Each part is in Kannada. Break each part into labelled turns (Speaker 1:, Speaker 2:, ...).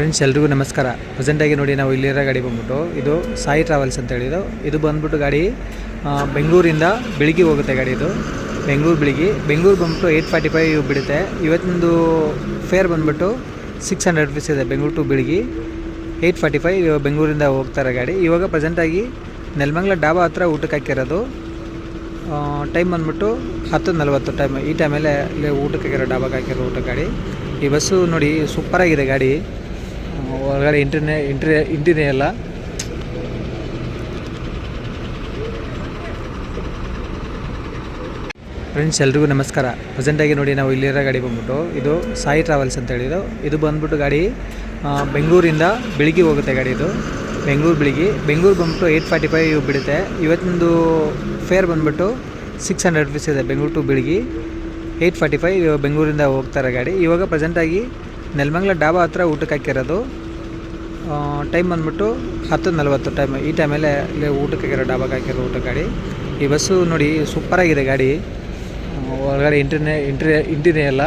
Speaker 1: ಫ್ರೆಂಡ್ಸ್ ಎಲ್ರಿಗೂ ನಮಸ್ಕಾರ. ಪ್ರೆಸೆಂಟಾಗಿ ನೋಡಿ ನಾವು ಇಲ್ಲಿರೋ ಗಾಡಿ ಬಂದ್ಬಿಟ್ಟು, ಇದು ಸಾಯಿ ಟ್ರಾವೆಲ್ಸ್ ಅಂತ ಹೇಳಿದ್ದು. ಇದು ಬಂದ್ಬಿಟ್ಟು ಗಾಡಿ ಬೆಂಗಳೂರಿಂದ ಬೆಳಿಗ್ಗೆ ಹೋಗುತ್ತೆ ಗಾಡಿ ಇದು. ಬೆಂಗಳೂರು ಬೆಳಿಗ್ಗೆ. ಬೆಂಗಳೂರು ಬಂದ್ಬಿಟ್ಟು ಏಯ್ಟ್ ಫಾರ್ಟಿ ಫೈವ್ ಬಿಡುತ್ತೆ. ಇವತ್ತಿಂದು ಫೇರ್ ಬಂದ್ಬಿಟ್ಟು ಸಿಕ್ಸ್ ಹಂಡ್ರೆಡ್ ರುಪೀಸ್ ಇದೆ ಬೆಂಗಳೂರು ಟು ಬೆಳಿಗ್ಗೆ. ಏಯ್ಟ್ ಫಾರ್ಟಿ ಫೈವ್ ಬೆಂಗಳೂರಿಂದ ಹೋಗ್ತಾರೆ ಗಾಡಿ. ಇವಾಗ ಪ್ರೆಸೆಂಟಾಗಿ ನೆಲಮಂಗ್ಲ ಡಾಬಾ ಹತ್ರ ಊಟಕ್ಕೆ ಹಾಕಿರೋದು. ಟೈಮ್ ಬಂದ್ಬಿಟ್ಟು ಹತ್ತು ನಲ್ವತ್ತು ಟೈಮ್ ಈ ಟೈಮಲ್ಲೇ ಇಲ್ಲಿ ಊಟಕ್ಕೆ ಹಾಕಿರೋ ಡಾಬಾಗೆ ಹಾಕಿರೋ ಊಟ ಗಾಡಿ. ಈ ಬಸ್ಸು ನೋಡಿ ಸೂಪರಾಗಿದೆ ಗಾಡಿ. ಒಳಗಡೆ ಇಂಟ್ರಿನೇ, ಇಂಟ್ರಿ, ಇಂಟಿನೇ ಇಲ್ಲ. ಫ್ರೆಂಡ್ಸ್ ಎಲ್ರಿಗೂ ನಮಸ್ಕಾರ. ಪ್ರೆಸೆಂಟಾಗಿ ನೋಡಿ ನಾವು ಇಲ್ಲಿರೋ ಗಾಡಿ ಬಂದ್ಬಿಟ್ಟು, ಇದು ಸಾಯಿ ಟ್ರಾವೆಲ್ಸ್ ಅಂತ ಹೇಳಿದ್ರು. ಇದು ಬಂದ್ಬಿಟ್ಟು ಗಾಡಿ ಬೆಂಗಳೂರಿಂದ ಬೆಳಿಗ್ಗೆ ಹೋಗುತ್ತೆ ಗಾಡಿ ಇದು. ಬೆಂಗಳೂರು ಬೆಳಿಗ್ಗೆ. ಬೆಂಗಳೂರು ಬಂದ್ಬಿಟ್ಟು ಏಯ್ಟ್ ಫಾರ್ಟಿ ಫೈವ್ ಬಿಡುತ್ತೆ. ಇವತ್ತಿನದು ಫೇರ್ ಬಂದ್ಬಿಟ್ಟು ಸಿಕ್ಸ್ ಹಂಡ್ರೆಡ್ ರುಪೀಸ್ ಇದೆ, ಬೆಂಗಳೂರು ಟು ಬೆಳಿಗ್ಗೆ. ಏಯ್ಟ್ ಫಾರ್ಟಿ ಫೈವ್ ಬೆಂಗಳೂರಿಂದ ಹೋಗ್ತಾರೆ ಗಾಡಿ. ಇವಾಗ ಪ್ರೆಸೆಂಟಾಗಿ ನೆಲಮಂಗ್ಲ ಡಾಬಾ ಹತ್ರ ಊಟಕ್ಕೆ ಹಾಕಿರೋದು. ಟೈಮ್ ಬಂದ್ಬಿಟ್ಟು ಹತ್ತು ನಲ್ವತ್ತು ಟೈಮ್ ಈ ಟೈಮಲ್ಲೇ ಇಲ್ಲಿ ಊಟಕ್ಕೆ ಹಾಕಿರೋ ಡಾಬಾಗೆ ಹಾಕಿರೋ ಊಟ ಗಾಡಿ. ಈ ಬಸ್ಸು ನೋಡಿ ಸೂಪರಾಗಿದೆ ಗಾಡಿ. ಒಳಗಡೆ ಇಂಟಿನೇ ಇಂಟ್ರಿ ಇಂಟಿನೇ ಎಲ್ಲ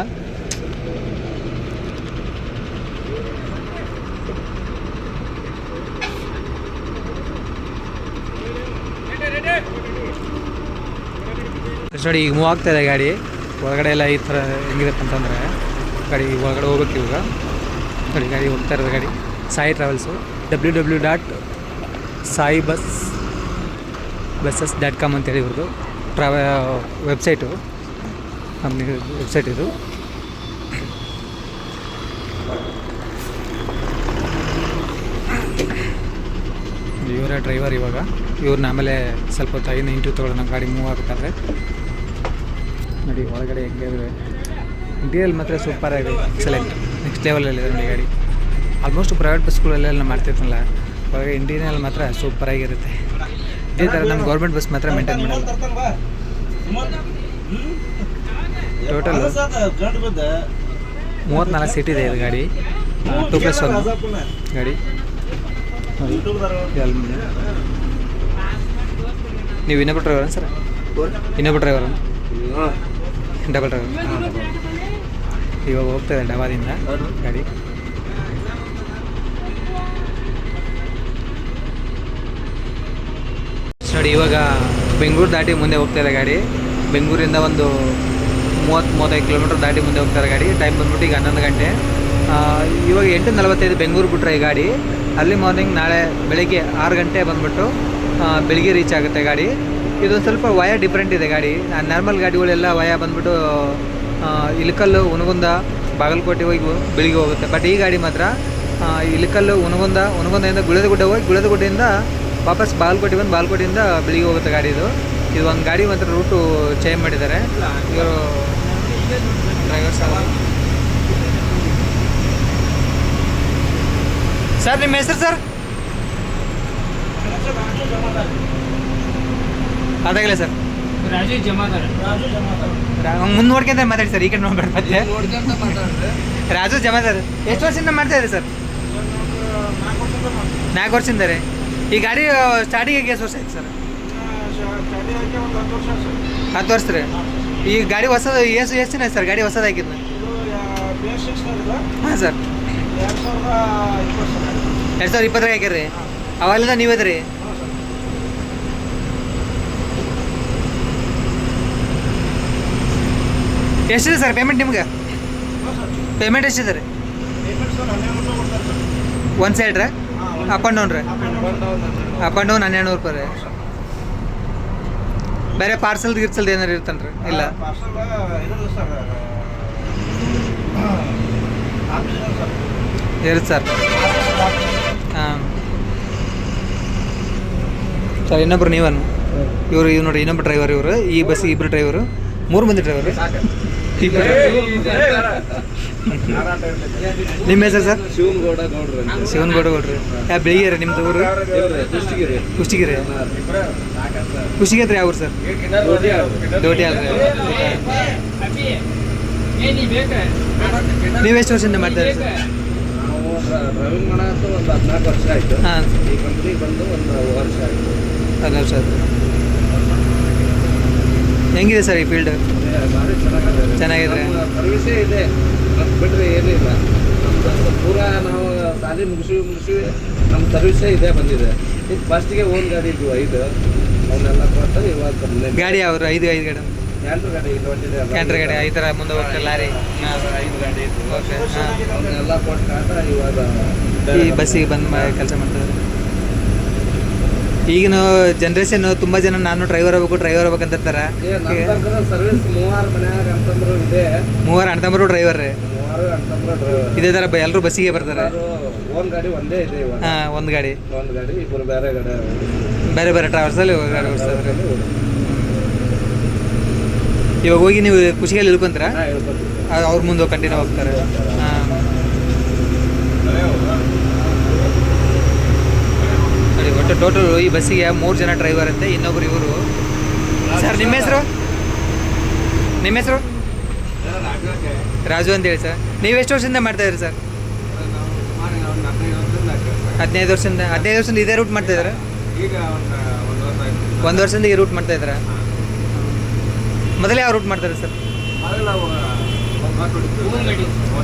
Speaker 1: ನೋಡಿ ಈಗ ಮೂವ್ ಆಗ್ತಾ ಇದೆ ಗಾಡಿ. ಒಳಗಡೆ ಎಲ್ಲ ಈ ಥರ ಹೆಂಗಿರುತ್ತೆ ಅಂತಂದರೆ ಗಾಡಿ ಒಳಗಡೆ ಹೋಗ್ಬೇಕು ಇವಾಗ. ನೋಡಿ ಗಾಡಿ ಹೋಗ್ತಾ ಇರೋದು ಗಾಡಿ. Sai travels W W dot Sai bus buses dot com ಅಂತೇಳಿ ಇವ್ರದ್ದು ಟ್ರಾವೆ ವೆಬ್ಸೈಟು ಕಂಪ್ನಿ ವೆಬ್ಸೈಟ್ ಇದು. ಇವರ ಡ್ರೈವರ್ ಇವಾಗ. ಇವ್ರನ್ನ ಆಮೇಲೆ ಸ್ವಲ್ಪ ಹೊತ್ತು ಐದು ತೊಗೊಳ್ಳೋಣ, ಗಾಡಿ ಮೂವ್ ಆಗ್ಬೇಕಾದ್ರೆ. ನೋಡಿ, ಒಳಗಡೆ ಹೆಂಗೆ ಇಂಟೀರಿಯಲ್ ಮಾತ್ರ ಸೂಪರ್ ಆಗಿದೆ ಎಕ್ಸಲೆಂಟ್ ನೆಕ್ಸ್ಟ್ ಲೆವೆಲಲ್ಲಿದೆ ನೋಡಿ ಗಾಡಿ. ಆಲ್ಮೋಸ್ಟ್ ಪ್ರೈವೇಟ್ ಬಸ್ಗಳಲ್ಲೆಲ್ಲ ಮಾಡ್ತಿರ್ತಾನಲ್ಲ ಅವಾಗ ಇಂಟೀರಿಯಲ್ ಮಾತ್ರ ಸೂಪರ್ ಆಗಿರುತ್ತೆ. ಇದೇ ಥರ ನಮ್ಮ ಗೌರ್ಮೆಂಟ್ ಬಸ್ ಮಾತ್ರ ಮೇಂಟೈನ್ ಮಾಡಲ್ಲ. ಟೋಟಲ್ ಮೂವತ್ತ್ನಾಲ್ಕು ಸೀಟ್ ಇದೆ ಇದು ಗಾಡಿ. ಟೂ ಪ್ಲಸ್ ಒನ್ ಗಾಡಿ. ನೀವು ಇನ್ನೊಬ್ಬ ಡ್ರೈವರ್ ಸರ್ ಇನ್ನೊಬ್ಬ ಡ್ರೈವರ್ ಡಬಲ್ ಡ್ರೈವರ್ ಇವಾಗ ಹೋಗ್ತಾ ಇದೆ ಡಬಾದಿಂದ ಗಾಡಿ. ನೋಡಿ ಇವಾಗ ಬೆಂಗಳೂರು ದಾಟಿ ಮುಂದೆ ಹೋಗ್ತಾ ಇದೆ ಗಾಡಿ. ಬೆಂಗಳೂರಿಂದ ಒಂದು ಮೂವತ್ತು ಮೂವತ್ತೈದು ಕಿಲೋಮೀಟ್ರ್ ದಾಟಿ ಮುಂದೆ ಹೋಗ್ತಾರೆ ಗಾಡಿ. ಟೈಮ್ ಬಂದ್ಬಿಟ್ಟು ಈಗ ಹನ್ನೊಂದು ಗಂಟೆ. ಇವಾಗ ಎಂಟು ನಲವತ್ತೈದು ಬೆಂಗಳೂರು ಬಿಟ್ಟರೆ ಈ ಗಾಡಿ. ಅಲ್ಲಿ ಮಾರ್ನಿಂಗ್ ನಾಳೆ ಬೆಳಿಗ್ಗೆ ಆರು ಗಂಟೆ ಬಂದ್ಬಿಟ್ಟು ಬೆಳಿಗ್ಗೆ ರೀಚ್ ಆಗುತ್ತೆ ಗಾಡಿ. ಇದೊಂದು ಸ್ವಲ್ಪ ವಯ ಡಿಫ್ರೆಂಟ್ ಇದೆ ಗಾಡಿ. ನಾರ್ಮಲ್ ಗಾಡಿಗಳೆಲ್ಲ ವಯ ಬಂದ್ಬಿಟ್ಟು ಆ, ಇಲಕಲ್ಲು ಉನಗುಂದ ಬಾಗಲಕೋಟೆ ಹೋಗಿ ಬೆಳಿಗ್ಗೆ ಹೋಗುತ್ತೆ. ಬಟ್ ಈ ಗಾಡಿ ಮಾತ್ರ ಇಳಕಲ್ಲು ಇಲಕಲ್ಲು ಉನಗುಂದ ಉನಗುಂದದಿಂದ ಗುಳದಗುಡ್ಡ ಹೋಗಿ ಗುಳದಗುಡ್ಡೆಯಿಂದ ವಾಪಸ್ ಬಾಗಲಕೋಟೆ ಬಂದು ಬಾಗಲಕೋಟೆಯಿಂದ ಬೆಳಿಗ್ಗೆ ಹೋಗುತ್ತೆ ಗಾಡಿ ಇದು. ಇದು ಒಂದು ಗಾಡಿ ಮಾತ್ರ ರೂಟು ಚೇಂಜ್ ಮಾಡಿದ್ದಾರೆ. ಇವರು ಡ್ರೈವರ್ ಸರ್ ಸರ್ ನಿಮ್ಮ ಹೆಸರು ಸರ್ ಅದಾಗಲೇ ಸರ್
Speaker 2: ರಾಜು ಜಮಾದಾರ.
Speaker 1: ಮುಂದೆ ನೋಡ್ಕೊಂತ ಮಾತಾಡಿ ಸರ್ ಈ ಕಡೆ ನೋಡ್ಬೇಡ ಮತ್ತೆ. ರಾಜು ಜಮಾದಾರ್ ಎಷ್ಟು ವರ್ಷದಿಂದ ಮಾಡ್ತಾ ಇದ್ದಾರೆ ಸರ್? ನಾಲ್ಕು ವರ್ಷದಿಂದ ರೀ. ಈ ಗಾಡಿ ಸ್ಟಾರ್ಟಿಂಗ್ ಎಷ್ಟು ವರ್ಷ ಆಯ್ತು ಸರ್? ಹತ್ತು ವರ್ಷ ರೀ. ಈ ಗಾಡಿ ಹೊಸದು ಎಷ್ಟು ಎಷ್ಟು ದಿನ ಸರ್? ಗಾಡಿ ಹೊಸದು ಹಾಕಿದ್ನ ಹಾಂ ಸರ್. ಎರಡು ಸಾವಿರದ ಇಪ್ಪತ್ತರಾಗ ಹಾಕ್ಯಾರ ಅವಾಗಲಿಂದ ನೀವು ಎಷ್ಟಿದೆ ಸರ್ ಪೇಮೆಂಟ್ ನಿಮ್ಗೆ? ಪೇಮೆಂಟ್ ಎಷ್ಟಿದೆ ರೀ? ಒಂದು ಸೈಡ್ ರೀ? ಅಪ್ ಆ್ಯಂಡ್ ಡೌನ್ ರೀ? ಅಪ್ ಆ್ಯಂಡ್ ಡೌನ್ ಹನ್ನೆರಡು ನೂರು ರೂಪಾಯಿ ರೀ. ಬೇರೆ ಪಾರ್ಸಲ್ ಗಿರ್ಸಲ್ದು ಏನಾರು ಇರ್ತಾನೆ ರೀ ಇಲ್ಲ? ಇರುತ್ತೆ ಸರ್. ಹಾಂ. ಸರ್, ಇನ್ನೊಬ್ರು ನೀವನು? ಇವರು, ಇವ್ರು ನೋಡಿ ಇನ್ನೊಬ್ಬರು ಡ್ರೈವರ್ ಇವರು, ಈ ಬಸ್ ಇಬ್ಬರು ಡ್ರೈವರು ಮೂರು ಮಂದಿ ಡ್ರೈವರ್ ನಿಮ್ಮ ಹೆಸರು ಸರ್?
Speaker 3: ಶಿವನಗೌಡ ಗೌಡ್ರು.
Speaker 1: ಶಿವನಗೌಡ ಗೌಡ್ರಿ ಯಾ ಬೆಳಿಗ್ಗೆ ನಿಮ್ದು ಊರು?
Speaker 3: ಕುಷ್ಟಿಗಿರಿ.
Speaker 1: ಕುಷ್ಟಿಗಿರಿ ಕುಷ್ಟಿಗಿರಿ ಯಾವ ಊರು ಸರ್? ಡೋಟಿ ಅಲ್ರಿ ನೀವು ಎಷ್ಟು ವರ್ಷದಿಂದ ಮಾಡ್ತಾ ಇದ್ದೀರಿ ಸರ್?
Speaker 3: ಡ್ರೈವಿಂಗ್ ಮಾಡಕ್ಕೆ ಒಂದು ಹದಿನಾಲ್ಕು ವರ್ಷ ಆಯಿತು.
Speaker 1: ಹಾಂ.
Speaker 3: ಈ ಕಂಪ್ನಿಗೆ ಬಂದು ಒಂದು ವರ್ಷ ಆಯಿತು.
Speaker 1: ಹದಿನಾರು ವರ್ಷ ಆಯ್ತು. ಹೆಂಗಿದೆ ಸರ್ ಈ ಫೀಲ್ಡ್?
Speaker 3: ಚೆನ್ನಾಗಿದೆ. ಸರ್ವಿಸೇ ಇದೆ. ಅದು ಬಿಟ್ಟರೆ ಏನಿಲ್ಲ. ನಮ್ದು ಪೂರಾ ನಾವು ಸಾಲಿ ಮುಗಿಸಿ ಮುಗಿಸಿ ನಮ್ಮ ಸರ್ವಿಸೇ ಇದೆ ಬಂದಿದೆ. ಈಗ ಫಸ್ಟಿಗೆ ಓನ್ ಗಾಡಿ ಇದ್ವು ಐದು. ಅವನ್ನೆಲ್ಲ ಕೊಟ್ಟು ಇವಾಗ
Speaker 1: ಗಾಡಿ ಅವರು ಐದು ಐದು ಗಾಡಿ.
Speaker 3: ಕ್ಯಾಂಟ್ರ್ ಗಾಡಿ ಇದು ಅಲ್ಲ.
Speaker 1: ಕ್ಯಾಂಟ್ರ್ ಗಾಡಿ ಈ ಥರ ಮುಂದೆ ಹೋಗ್ತಾರೆ ಲಾರಿ.
Speaker 3: ಐದು ಗಾಡಿ ಇದ್ವು. ಅವನ್ನೆಲ್ಲ ಕೊಟ್ಟು ಇವಾಗ
Speaker 1: ಈ ಬಸ್ಸಿಗೆ ಬಂದು ಕೆಲಸ ಮಾಡ್ತಾರೆ ಈಗಿನ ಜನರೇಷನ್ ತುಂಬಾ ಜನ ನಾನು ಡ್ರೈವರ್ ಆಗ್ಬೇಕು ಡ್ರೈವರ್ ಆಗ್ಬೇಕು
Speaker 3: ಅಂತ ನಮ್ಮ ಸರ್ವಿಸ್ ಮೂವಾರು ಮನ್ಯಾಗ ಅಂತಂದ್ರು ಇದೆ.
Speaker 1: ಮೂವರು ಅಣ್ಣತಮ್ಮರು ಡ್ರೈವರ್ ರೀ
Speaker 3: ಮೂವಾರು ಅಂತಂದ್ರು ಡ್ರೈವರ್
Speaker 1: ಇದೇ ತರ ಎಲ್ಲರೂ ಬಸ್ಸಿಗೆ ಬರ್ತಾರೆ.
Speaker 3: ಗಾಡಿ ಒಂದೇ ಇದೆ ಇವಾಗ.
Speaker 1: ಹಾಂ ಒಂದು ಗಾಡಿ.
Speaker 3: ಒಂದು ಗಾಡಿ ಇಬ್ಬರು ಬೇರೆ ಗಾಡಿ
Speaker 1: ಬೇರೆ ಬೇರೆ ಟ್ರಾವೆಲ್ಸಲ್ಲಿ ಗಾಡಿ ಓಡಿಸ್ತಾರೆ ಇವಾಗ ಹೋಗಿ ನೀವು ಖುಷಿಯಲ್ಲಿ ಇಳ್ಕೊಂತೀರಾ? ಅವ್ರ ಮುಂದೆ ಕಂಟಿನ್ಯೂ ಹೋಗ್ತಾರೆ. ಹಾಂ. ಒಟ್ಟು ಟೋಟಲ್ ಈ ಬಸ್ಸಿಗೆ ಮೂರು ಜನ ಡ್ರೈವರ್ ಅಂತೆ, ಇನ್ನೊಬ್ರು ಇವರು. ಸರ್ ನಿಮ್ಮ ಹೆಸರು? ನಿಮ್ಮ ಹೆಸರು? ರಾಜು ಅಂತೇಳಿ ಸರ್ ನೀವು ಎಷ್ಟು ವರ್ಷದಿಂದ ಮಾಡ್ತಾ ಇದ್ರಿ ಸರ್ ಹದಿನೈದು ವರ್ಷದಿಂದ ಹದಿನೈದು ವರ್ಷದಿಂದ ಇದೇ ರೂಟ್ ಮಾಡ್ತಾ
Speaker 3: ಈಗ ಒಂದು
Speaker 1: ವರ್ಷದಿಂದ ಈ ರೂಟ್ ಮಾಡ್ತಾ ಇದ್ರ ಮೊದಲೇ ಯಾವ ರೂಟ್ ಮಾಡ್ತಾರೆ ಸರ್.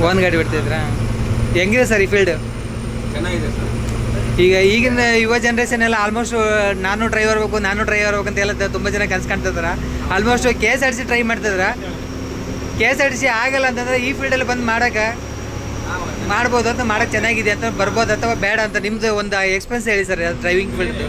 Speaker 3: ಒಂದು
Speaker 1: ಗಾಡಿ ಬಿಡ್ತಾ ಇದ್ರಾ ಹೆಂಗಿದೆ ಸರ್ ಈ ಫೀಲ್ಡ್
Speaker 3: ಚೆನ್ನಾಗಿದೆ ಸರ್
Speaker 1: ಈಗ ಈಗಿನ ಯುವ ಜನ್ರೇಷನ್ ಎಲ್ಲ ಆಲ್ಮೋಸ್ಟ್ ನಾನು ಡ್ರೈವರ್ ಆಗಬೇಕು ನಾನು ಡ್ರೈವರ್ ಆಗಬೇಕು ಅಂತ ಎಲ್ಲ ತುಂಬ ಜನ ಕನ್ಸು ಕಾಣ್ತಿದಾರ almost K S R C try ಮಾಡ್ತಿದ್ರ ಕೆ ಎಸ್ ಆರ್ ಸಿ ಆಗಲ್ಲ ಅಂತಂದ್ರೆ ಈ ಫೀಲ್ಡಲ್ಲಿ ಬಂದು ಮಾಡೋಕೆ ಮಾಡ್ಬೋದು ಅಂತ ಮಾಡೋಕೆ ಚೆನ್ನಾಗಿದೆ ಅಂತ ಬರ್ಬೋದು ಅಥವಾ ಬೇಡ ಅಂತ ನಿಮ್ದು ಒಂದು ಎಕ್ಸ್ಪೀರಿಯನ್ಸ್ ಹೇಳಿ ಸರ್ ಡ್ರೈವಿಂಗ್ ಫೀಲ್ಡ್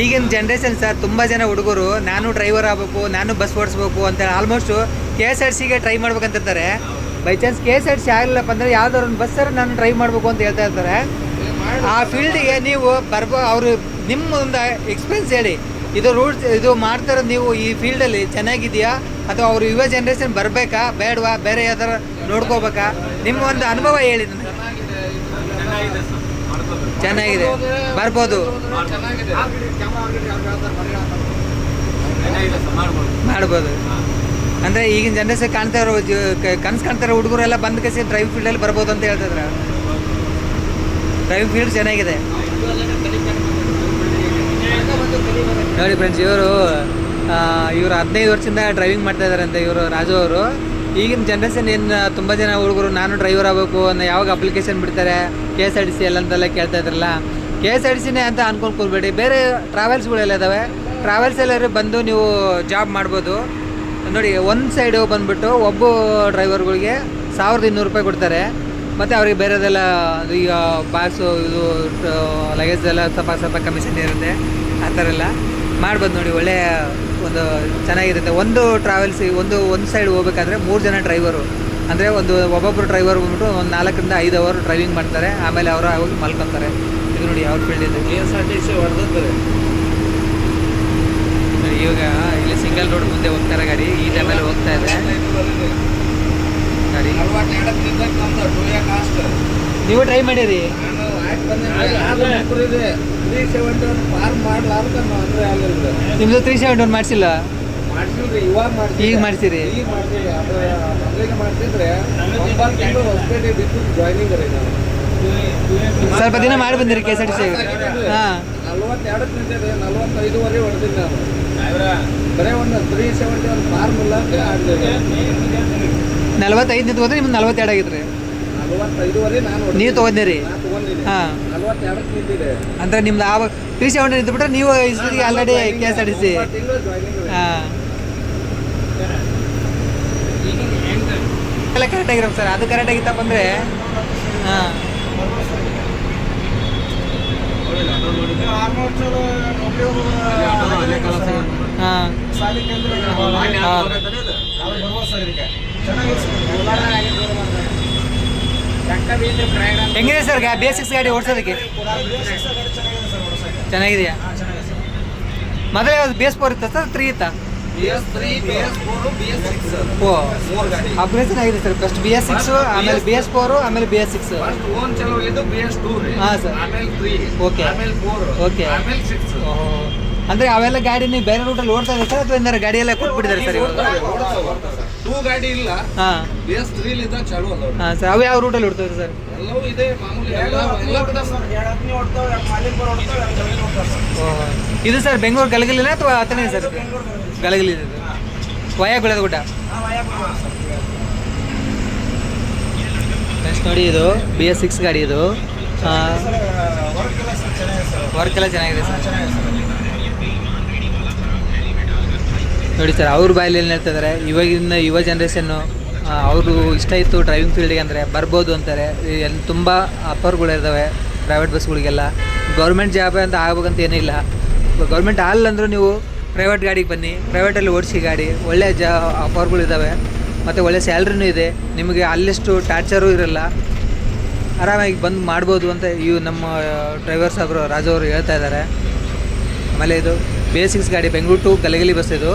Speaker 1: ಈಗಿನ ಜನ್ರೇಷನ್ ಸರ್ ತುಂಬ ಜನ ಹುಡುಗರು, ನಾನು ಡ್ರೈವರ್ ಆಗಬೇಕು, ನಾನು ಬಸ್ ಓಡಿಸ್ಬೇಕು ಅಂತ ಆಲ್ಮೋಸ್ಟ್ ಕೆ ಎಸ್ ಆರ್ ಸಿಗೆ try ಮಾಡ್ಬೇಕಂತಿರ್ತಾರೆ. By chance K S R C ಆಗಲಿಲ್ಲಪ್ಪ ಅಂದರೆ ಯಾವ್ದಾದ್ರು ಒಂದು ಬಸ್ಸರ ನಾನು ಡ್ರೈವ್ ಮಾಡಬೇಕು ಅಂತ ಹೇಳ್ತಾ ಇರ್ತಾರೆ. ಆ ಫೀಲ್ಡಿಗೆ ನೀವು ಬರ್ಬೋ, ಅವರು ನಿಮ್ಮ ಒಂದು ಎಕ್ಸ್ಪೀರಿಯನ್ಸ್ ಹೇಳಿ. ಇದು ರೂಟ್ ಇದು ಮಾಡ್ತಾರ ನೀವು ಈ ಫೀಲ್ಡಲ್ಲಿ ಚೆನ್ನಾಗಿದೆಯಾ? ಅಥವಾ ಅವರು ಯುವ ಜನ್ರೇಷನ್ ಬರಬೇಕಾ? ಬೇಡವಾ? ಬೇರೆ ಯಾವ್ದಾರ ನೋಡ್ಕೋಬೇಕಾ? ನಿಮ್ಮ ಒಂದು ಅನುಭವ ಹೇಳಿ ನನಗೆ. ಚೆನ್ನಾಗಿದೆ ಬರ್ಬೋದು. ಮಾಡ್ಬೋದು. ಅಂದರೆ ಈಗಿನ ಜನರೇಷನ್ ಕಾಣ್ತಾ ಇರೋ ಕನ್ಸು ಕಾಣ್ತಾ ಇರೋ ಹುಡುಗರೆಲ್ಲ ಬಂದ್ ಕಸಿ ಡ್ರೈವಿಂಗ್ ಫೀಲ್ಡಲ್ಲಿ ಬರ್ಬೋದು ಅಂತ ಹೇಳ್ತಿದ್ರ? ಡ್ರೈವಿಂಗ್ ಫೀಲ್ಡ್ ಚೆನ್ನಾಗಿದೆ. ನೋಡಿ ಫ್ರೆಂಡ್ಸ್ ಇವರು ಇವರು ಹದಿನೈದು ವರ್ಷದಿಂದ ಡ್ರೈವಿಂಗ್ ಮಾಡ್ತಾ ಇದ್ದಾರಂತೆ ಇವರು ರಾಜು ಅವರು. ಈಗಿನ ಜನ್ರೇಷನ್ ಏನು ತುಂಬ ಜನ ಹುಡುಗರು, ನಾನು ಡ್ರೈವರ್ ಆಗಬೇಕು ಅನ್ನೋ ಯಾವಾಗ ಅಪ್ಲಿಕೇಶನ್ ಬಿಡ್ತಾರೆ? K S R T C ಎಲ್ಲ ಅಂತೆಲ್ಲ ಕೇಳ್ತಾ ಇದ್ರಲ್ಲ. ಕೆ ಎಸ್ ಆರ್ ಟಿ ಸಿನೇ ಅಂತ ಅನ್ಕೊಂಡು ಕೂರ್ಬೇಡಿ. ಬೇರೆ ಟ್ರಾವೆಲ್ಸ್ಗಳೆಲ್ಲ ಇದ್ದಾವೆ ಟ್ರಾವೆಲ್ಸ್ ಎಲ್ಲರೂ ಬಂದು ನೀವು ಜಾಬ್ ಮಾಡ್ಬೋದು. ನೋಡಿ, ಒಂದು ಸೈಡು ಬಂದುಬಿಟ್ಟು ಒಬ್ಬ ಡ್ರೈವರ್ಗಳಿಗೆ ಸಾವಿರದ ಇನ್ನೂರು ರೂಪಾಯಿ ಕೊಡ್ತಾರೆ. ಮತ್ತು ಅವ್ರಿಗೆ ಬೇರೆದೆಲ್ಲ ಈಗ ಬಾಕ್ಸು ಇದು ಲಗೇಜ್ ಎಲ್ಲ ಸ್ವಲ್ಪ ಸ್ವಲ್ಪ ಕಮಿಷನ್ ಇರುತ್ತೆ. ಆ ಥರ ಎಲ್ಲ ಮಾಡ್ಬೋದು ನೋಡಿ, ಒಳ್ಳೆಯ ಒಂದು ಚೆನ್ನಾಗಿರುತ್ತೆ. ಒಂದು ಟ್ರಾವೆಲ್ಸ್ ಒಂದು ಒಂದು ಸೈಡ್ ಹೋಗ್ಬೇಕಾದ್ರೆ ಮೂರು ಜನ ಡ್ರೈವರು ಅಂದರೆ ಒಂದು ಒಬ್ಬೊಬ್ಬರು ಡ್ರೈವರ್ ಬಂದ್ಬಿಟ್ಟು ಒಂದು ನಾಲ್ಕರಿಂದ ಐದು ಅವರ್ ಡ್ರೈವಿಂಗ್ ಮಾಡ್ತಾರೆ. ಆಮೇಲೆ ಅವರು ಹೋಗಿ ಮಲ್ಕೊತಾರೆ. ಇದು ನೋಡಿ ಅವ್ರ ಫೀಲ್ಡ್ ಇದೆ.
Speaker 3: K S R T C
Speaker 1: ಇವಾಗ ಇಲ್ಲಿ ಸಿಂಗಲ್ ರೋಡ್ ಮುಂದೆ ಹೋಗ್ತಾರೆ ಗಾಡಿ. ಈ ಟೈಮಲ್ಲಿ ಹೋಗ್ತಾ ಇದೆ. ಗಾಡಿ. ನೀವು ಟ್ರೈ ಮಾಡಿರಿ. ನಿಮ್ಮದು ತ್ರೀ ಸೆವೆಂಟಿ ಒನ್ ಮಾಡಿಸಿಲ್ಲ? ಈಗ
Speaker 3: ಮಾಡ್ತೀರಿ
Speaker 1: ಸ್ವಲ್ಪ ದಿನ ಮಾಡಿ ಬಂದಿರಿ K S R T C ಹಾಂ.
Speaker 3: ನಲ್ವತ್ತೆರಡಕ್ಕೆ ನಿಂತಿದೆ ನಲ್ವತ್ತೈದುವರೆ ಹೊಡೆದಿನಿ ನಾನು. ಬರೀ ಒಂದು ತ್ರೀ ಸೆವೆಂಟಿ ಒಂದು ಫಾರ್ಮುಲಾ ಆಗಲಿಲ್ಲ
Speaker 1: ನಲ್ವತ್ತೈದು ನಿಂತ್ಕೊಂಡ್ರೆ ನಿಮ್ಗೆ ನಲ್ವತ್ತೆರಡು ಆಗಿದ್ರಿ. ನೀವು ತೊಗೊಂಡಿರಿ. ಹಾಂ. ಅಂದರೆ ನಿಮ್ದು ಆವಾಗ ತ್ರೀ ಸೆವೆಂಟಿ ಇದ್ಬಿಟ್ರೆ ನೀವು ಇಷ್ಟೊತ್ತಿಗೆ already K S R T C. ಹಾಂ. ಎಲ್ಲ ಕರೆಕ್ಟಾಗಿರೋ ಸರ್ ಅದು ಕರೆಕ್ಟಾಗಿತ್ತಪ್ಪ ಅಂದರೆ ಹಾಂ. ಹಾಂ. ಹೆಂಗಿದೆ ಸರ್ ಬೇಸಿಕ್ಸ್ ಗಾಡಿ ಓಡಿಸೋದಕ್ಕೆ? ಚೆನ್ನಾಗಿದೆಯಾ? ಮೊದಲೇ ಅದು ಬಿ ಎಸ್ ಫೋರ್ ಇತ್ತ ಸರ್ ತ್ರೀ ಇತ್ತಾ?
Speaker 3: BS3, BS4, BS6
Speaker 1: ಓ ಅಪ್ಗ್ರೇಷನ್ ಆಗಿದೆ sir first B S six ಆಮೇಲೆ ಬಿ ಎಸ್ ಫೋರು ಆಮೇಲೆ ಬಿ ಎಸ್ ಸಿಕ್ಸ್ ಹಾಂ
Speaker 3: ಸರ್ ಓಕೆ
Speaker 1: ಓಕೆ ಅಂದ್ರೆ ಅವೆಲ್ಲ ಗಾಡಿ ನೀವು ಬೇರೆ ರೂಟಲ್ಲಿ ಓಡ್ತಾ ಇದೆ ಸರ್ ಅಥವಾ ಏನಾರ ಗಾಡಿ ಎಲ್ಲ ಕೊಟ್ಬಿಟ್ಟಿದ್ದಾರೆ ಸರ್ ಇವರು
Speaker 3: ಟೂ ಗಾಡಿ ಇಲ್ಲ.
Speaker 1: ಹಾಂ.
Speaker 3: ಬಿ ಎಸ್ ತ್ರೀ ಇದ್ದ ಚಾಲು ಅದಾವ
Speaker 1: ಹಾಂ ಸರ್ ಅವು ಯಾವ ರೂಟಲ್ಲಿ ಇದೆ ಸರ್?
Speaker 3: ಎಲ್ಲವೂ ಇದೆ ಮಾಮೂಲಿ ಎಲ್ಲ ಎಲ್ಲ ಕಡೆ
Speaker 1: ಇದು. ಸರ್. ಬೆಂಗಳೂರು ಗಲಗಲಿನ ಅಥವಾ ಆತನೇ ಸರ್? ಗಲಗಲಿ. ಇದು? ವಯ ಗುಳದ ಗುಡ್ಡ? ನೆಕ್ಸ್ಟ್ ನೋಡಿ ಇದು ಬಿ ಎಸ್ ಸಿಕ್ಸ್ ಗಾಡಿ ಇದು. ವರ್ಕ್ ಎಲ್ಲ ಚೆನ್ನಾಗಿದೆ ಸರ್. ನೋಡಿ ಸರ್, ಅವ್ರ ಬಾಯಲ್ಲಿ ಏನು ಹೇಳ್ತಿದ್ದಾರೆ ಇವಾಗಿನ ಯುವ ಜನ್ರೇಷನ್ನು ಅವರು ಇಷ್ಟ ಇತ್ತು ಡ್ರೈವಿಂಗ್ ಫೀಲ್ಡಿಗೆ ಅಂದರೆ ಬರ್ಬೋದು ಅಂತಾರೆ. ಎಲ್ಲಿ ತುಂಬ ಅಪ್ಪರ್ಗಳಿದ್ದಾವೆ ಪ್ರೈವೇಟ್ ಬಸ್ಗಳಿಗೆಲ್ಲ ಗೌರ್ಮೆಂಟ್ ಜಾಬ್ ಅಂತ ಆಗ್ಬೇಕಂತ ಏನಿಲ್ಲ ಗೌರ್ಮೆಂಟ್ ಆಗಲ್ಲ ಅಂದರೂ ನೀವು ಪ್ರೈವೇಟ್ ಗಾಡಿಗೆ ಬನ್ನಿ ಪ್ರೈವೇಟಲ್ಲಿ ಓಡಿಸಿ ಗಾಡಿ. ಒಳ್ಳೆಯ ಜಾ ಆಫರ್ಗಳಿದ್ದಾವೆ ಮತ್ತು ಒಳ್ಳೆ ಸ್ಯಾಲ್ರಿನೂ ಇದೆ. ನಿಮಗೆ ಅಲ್ಲಿಷ್ಟು ಟಾರ್ಚರೂ ಇರಲ್ಲ. ಆರಾಮಾಗಿ ಬಂದು ಮಾಡ್ಬೋದು ಅಂತ ಇವು ನಮ್ಮ ಡ್ರೈವರ್ ಸಾಬ್ರು ರಾಜವರು ಹೇಳ್ತಾ ಇದ್ದಾರೆ ಆಮೇಲೆ ಇದು ಬೇಸಿಕ್ಸ್ ಗಾಡಿ, ಬೆಂಗಳೂರು ಟು ಗಲಗಲಿ ಬಸ್ ಇದು.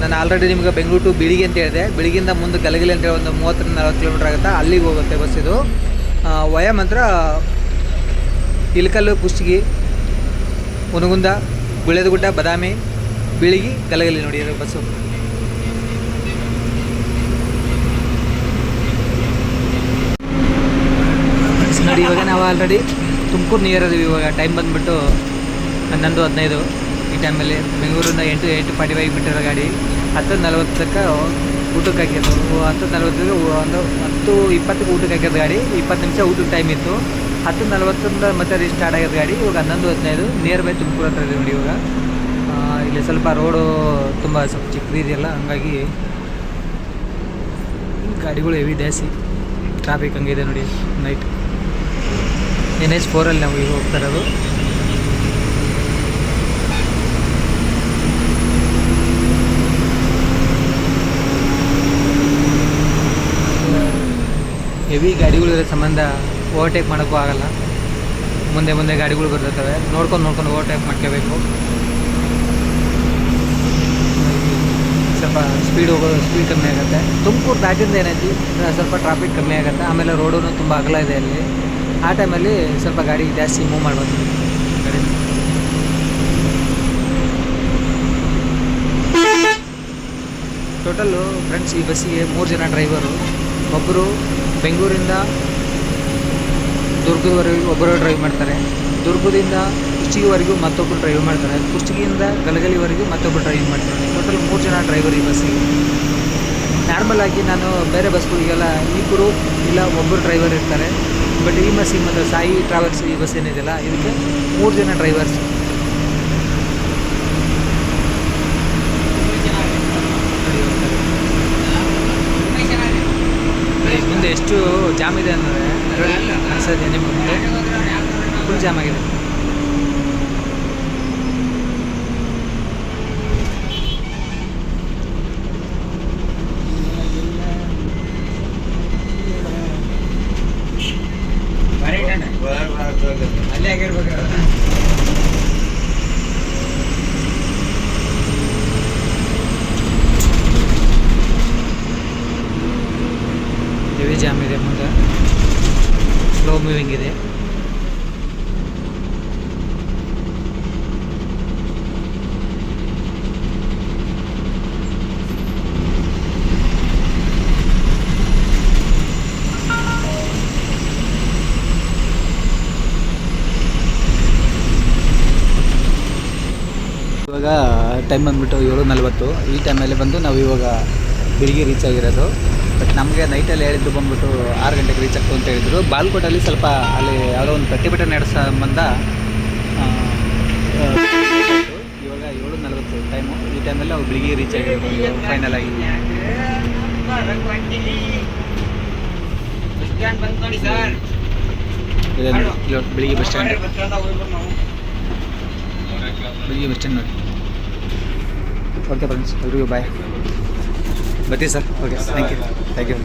Speaker 1: ನಾನು ಆಲ್ರೆಡಿ ನಿಮ್ಗೆ ಬೆಂಗಳೂರು ಟು ಬಿಳಿಗಿ ಅಂತ ಹೇಳಿದೆ. ಬಿಳಿಗಿಂದ ಮುಂದೆ ಗಲಗಲಿ ಅಂದರೆ ಒಂದು ಮೂವತ್ತರಿಂದ ನಲ್ವತ್ತು ಕಿಲೋಮೀಟರ್ ಆಗುತ್ತೆ. ಅಲ್ಲಿಗೆ ಹೋಗುತ್ತೆ ಬಸ್ ಇದು. ವಯಾ ಮಾತ್ರ ಇಲ್ಕಲ್ಲು, ಕುಷ್ಟಗಿ ಉನಗುಂದ ಗುಳೆದಗುಡ್ಡ ಬದಾಮಿ, ಬಿಳಿಗಿ, ಗಲಗಲಿ ನೋಡಿ ಬಸ್ಸು ನೋಡಿ, ಇವಾಗ ನಾವು ಆಲ್ರೆಡಿ ತುಮಕೂರು ನಿಯರ್ ಇದೀವಿ ಇವಾಗ. ಟೈಮ್ ಬಂದುಬಿಟ್ಟು ಹನ್ನೊಂದು ಹದಿನೈದು. ಟೈಮಲ್ಲಿ ಬೆಂಗಳೂರಿಂದ ಎಂಟು ಎಂಟು ಫಾರ್ಟಿ ಫೈವ್ ಬಿಟ್ಟಿರೋ ಗಾಡಿ, ಹತ್ತು ನಲ್ವತ್ತಕ್ಕೆ ಊಟಕ್ಕೆ ಹಾಕಿದ್ದು. ಹತ್ತು ನಲ್ವತ್ತಕ್ಕೆ ಒಂದು ಹತ್ತು ಇಪ್ಪತ್ತಕ್ಕೆ ಊಟಕ್ಕೆ ಹಾಕಿದ ಗಾಡಿ. ಇಪ್ಪತ್ತು ನಿಮಿಷ ಊಟದ ಟೈಮ್ ಇತ್ತು. ಹತ್ತು ನಲ್ವತ್ತರಿಂದ ಮತ್ತೆ ಸ್ಟಾರ್ಟ್ ಆಗಿದ್ದು ಗಾಡಿ. ಇವಾಗ ಹನ್ನೊಂದು ಹದಿನೈದು. ನಿಯರ್ ಬೈ ತುಮಕೂರು ಹತ್ರ ಇದೆ ನೋಡಿ ಇವಾಗ. ಇಲ್ಲಿ ಸ್ವಲ್ಪ ರೋಡು ತುಂಬ ಸ್ವಲ್ಪ ಚಿಕ್ಕದಿದೆಯಲ್ಲ ಹಂಗಾಗಿ ಗಾಡಿಗಳು ಹೆವಿ ಜಾಸ್ತಿ ಟ್ರಾಫಿಕ್ ಹಂಗಿದೆ ನೋಡಿ ನೈಟ್ ಎನ್ ಎಚ್ ಫೋರಲ್ಲಿ ನಾವು ಈಗ ಹೋಗ್ತಾ ಇರೋದು. ಹೆವಿ ಗಾಡಿಗಳಿರೋ ಸಂಬಂಧ ಓವರ್ಟೇಕ್ ಮಾಡೋಕ್ಕೂ ಆಗಲ್ಲ. ಮುಂದೆ ಮುಂದೆ ಗಾಡಿಗಳು ಬರ್ತಿರ್ತವೆ. ನೋಡ್ಕೊಂಡು ನೋಡ್ಕೊಂಡು ಓವರ್ಟೇಕ್ ಮಾಡ್ಕೋಬೇಕು. ಸ್ವಲ್ಪ ಸ್ಪೀಡ್ ಹೋಗೋದು ಸ್ಪೀಡ್ ಕಮ್ಮಿ ಆಗುತ್ತೆ. ತುಮಕೂರು ದಾಟಿಂದ ಏನೈತಿ? ಸ್ವಲ್ಪ ಟ್ರಾಫಿಕ್ ಕಮ್ಮಿ ಆಗುತ್ತೆ. ಆಮೇಲೆ ರೋಡೂ ತುಂಬ ಅಗಲ ಇದೆ ಅಲ್ಲಿ. ಆ ಟೈಮಲ್ಲಿ ಸ್ವಲ್ಪ ಗಾಡಿ ಜಾಸ್ತಿ ಮೂವ್ ಮಾಡ್ಬೋದು. ಗಾಡಿ ಟೋಟಲ್ಲು ಫ್ರೆಂಡ್ಸ್ ಈ ಬಸ್ಸಿಗೆ ಮೂರು ಜನ ಡ್ರೈವರು ಒಬ್ಬರು ಬೆಂಗಳೂರಿಂದ ದುರ್ಗದವರೆಗೂ ಒಬ್ಬರು ಡ್ರೈವ್ ಮಾಡ್ತಾರೆ. ದುರ್ಗದಿಂದ ಕುಷ್ಟಗಿವರೆಗೂ ಮತ್ತೊಬ್ಬರು ಡ್ರೈವ್ ಮಾಡ್ತಾರೆ. ಕುಷ್ಟಗಿಯಿಂದ ಗಲಗಲಿವರೆಗೂ ಮತ್ತೊಬ್ಬರು ಡ್ರೈವ್ ಮಾಡ್ತಾರೆ. ಟೋಟಲ್ ಮೂರು ಜನ ಡ್ರೈವರ್ ಈ ಬಸ್ಸಿಗೆ ನಾರ್ಮಲ್ ಆಗಿ ನಾನು ಬೇರೆ ಬಸ್ಗಳಿಗೆಲ್ಲ ಇಬ್ಬರು ಇಲ್ಲ ಒಬ್ಬರು ಡ್ರೈವರ್ ಇರ್ತಾರೆ. ಬಟ್ ಈ ಬಸ್ಸಿಗೆ ಮಾತ್ರ ಸಾಯಿ ಟ್ರಾವೆಲ್ಸ್ ಈ ಬಸ್ ಏನಿದೆಯಲ್ಲ, ಇದಕ್ಕೆ ಮೂರು ಜನ ಡ್ರೈವರ್ಸ್ ಮುಂದೆ ಎಷ್ಟು ಜಾಮ್ ಇದೆ ಅಂದರೆ ಅನ್ಸೋದೆ ನಿಮಗೆ ಫುಲ್ ಜಾಮ್ ಆಗಿದೆ ಅಲ್ಲೇ ಆಗಿರ್ಬೇಕು ಹೆವಿ ಜಾಮ್ ಇದೆ ಮುಂದೆ ಸ್ಲೋ ಮೂವಿಂಗ್ ಇದೆ ಇವಾಗ ಟೈಮ್ ಬಂದುಬಿಟ್ಟು ಏಳು ನಲ್ವತ್ತು. ಈ ಟೈಮಲ್ಲಿ ಬಂದು ನಾವು ಇವಾಗ ಬೆಳಿಗ್ಗೆ ರೀಚ್ ಆಗಿರೋದು. ಬಟ್ ನಮಗೆ ನೈಟಲ್ಲಿ ಹೇಳಿದ್ದು ಬಂದ್ಬಿಟ್ಟು ಆರು ಗಂಟೆಗೆ ರೀಚ್ ಆಗ್ತು ಅಂತ ಹೇಳಿದ್ರು. ಬಾಲ್ಕೋಟಲ್ಲಿ ಸ್ವಲ್ಪ ಅಲ್ಲಿ ಯಾವುದೋ ಒಂದು ಪ್ರತಿಭಟನೆ ನಡೆಸೋ ಸಂಬಂಧ ಇವಾಗ ಏಳು ನಲ್ವತ್ತು ಟೈಮು ಈ ಟೈಮಲ್ಲಿ ನಾವು ಬೆಳಿಗ್ಗೆ ರೀಚ್ ಆಗಿರೋದು ಫೈನಲ್ ಆಗಿ. ಬೆಳಿಗ್ಗೆ ಬಸ್ ಸ್ಟ್ಯಾಂಡ್ ಬೆಳಿಗ್ಗೆ ಬಸ್ ಸ್ಟ್ಯಾಂಡ್ ನೋಡಿ. ಓಕೆ ಫ್ರೆಂಡ್ಸ್ ಎಲ್ರಿಗೂ ಬಾಯ್ ಬರ್ತೀವಿ sir okay thank you thank you